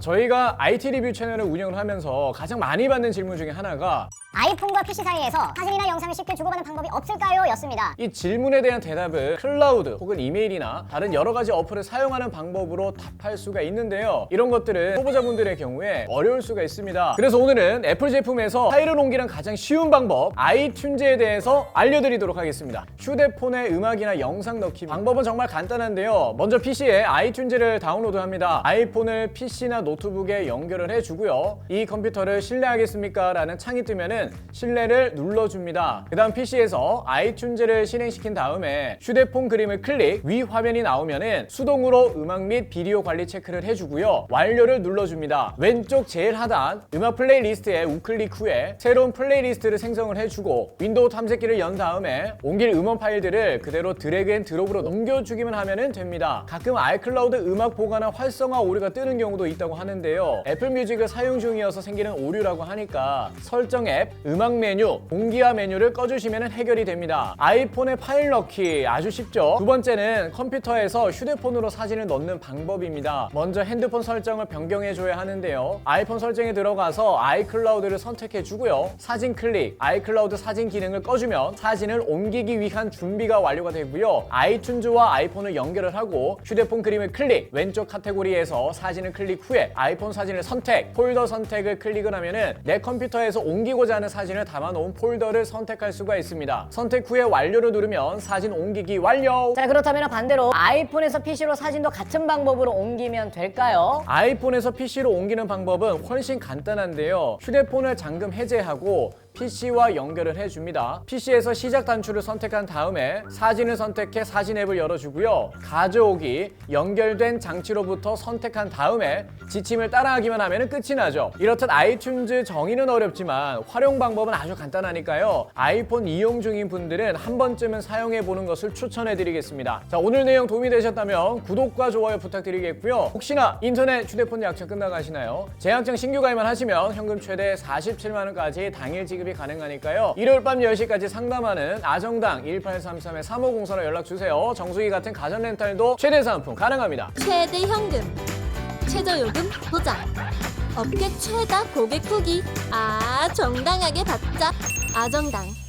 저희가 IT 리뷰 채널을 운영을 하면서 가장 많이 받는 질문 중에 하나가 아이폰과 PC 사이에서 사진이나 영상을 쉽게 주고받는 방법이 없을까요? 였습니다. 이 질문에 대한 대답을 클라우드 혹은 이메일이나 다른 여러 가지 어플을 사용하는 방법으로 답할 수가 있는데요. 이런 것들은 초보자분들의 경우에 어려울 수가 있습니다. 그래서 오늘은 애플 제품에서 파일을 옮기는 가장 쉬운 방법 아이튠즈에 대해서 알려드리도록 하겠습니다. 휴대폰에 음악이나 영상 넣기 방법은 정말 간단한데요. 먼저 PC에 아이튠즈를 다운로드합니다. 아이폰을 PC나 노트북에 연결을 해주고요. 이 컴퓨터를 신뢰하겠습니까? 라는 창이 뜨면은 신뢰를 눌러줍니다. 그 다음 PC에서 아이튠즈를 실행시킨 다음에 휴대폰 그림을 클릭, 위 화면이 나오면은 수동으로 음악 및 비디오 관리 체크를 해주고요. 완료를 눌러줍니다. 왼쪽 제일 하단 음악 플레이리스트에 우클릭 후에 새로운 플레이리스트를 생성을 해주고 윈도우 탐색기를 연 다음에 옮길 음원 파일들을 그대로 드래그 앤 드롭으로 넘겨주기만 하면 됩니다. 가끔 아이클라우드 음악 보관화 활성화 오류가 뜨는 경우도 있다고 하는데요. 애플 뮤직을 사용 중이어서 생기는 오류라고 하니까 설정 앱, 음악 메뉴, 공기화 메뉴를 꺼주시면 해결이 됩니다. 아이폰에 파일 넣기 아주 쉽죠. 두 번째는 컴퓨터에서 휴대폰으로 사진을 넣는 방법입니다. 먼저 핸드폰 설정을 변경해줘야 하는데요. 아이폰 설정에 들어가서 아이클라우드를 선택해주고요. 사진 클릭, 아이클라우드 사진 기능을 꺼주면 사진을 옮기기 위한 준비가 완료가 되고요. 아이튠즈와 아이폰을 연결을 하고 휴대폰 그림을 클릭, 왼쪽 카테고리에서 사진을 클릭 후에 아이폰 사진을 선택, 폴더 선택을 클릭을 하면은 내 컴퓨터에서 옮기고자 하는 사진을 담아놓은 폴더를 선택할 수가 있습니다. 선택 후에 완료를 누르면 사진 옮기기 완료! 자 그렇다면 반대로 아이폰에서 PC로 사진도 같은 방법으로 옮기면 될까요? 아이폰에서 PC로 옮기는 방법은 훨씬 간단한데요. 휴대폰을 잠금 해제하고 PC와 연결을 해줍니다. PC에서 시작 단추를 선택한 다음에 사진을 선택해 사진 앱을 열어주고요. 가져오기, 연결된 장치로부터 선택한 다음에 지침을 따라하기만 하면 끝이 나죠. 이렇듯 아이튠즈 정의는 어렵지만 활용 방법은 아주 간단하니까요. 아이폰 이용 중인 분들은 한 번쯤은 사용해 보는 것을 추천해 드리겠습니다. 자, 오늘 내용 도움이 되셨다면 구독과 좋아요 부탁드리겠고요. 혹시나 인터넷 휴대폰 약정 끝나가시나요? 제약정 신규 가입만 하시면 현금 최대 47만 원까지 당일 지급 이 가능하니까요. 일요일 밤 10시까지 상담하는 아정당 1833의 3504로 연락 주세요. 정수기 같은 가전 렌탈도 최대 상품 가능합니다. 최대 현금, 최저 요금 보장, 업계 최다 고객 후기, 아 정당하게 받자, 아정당.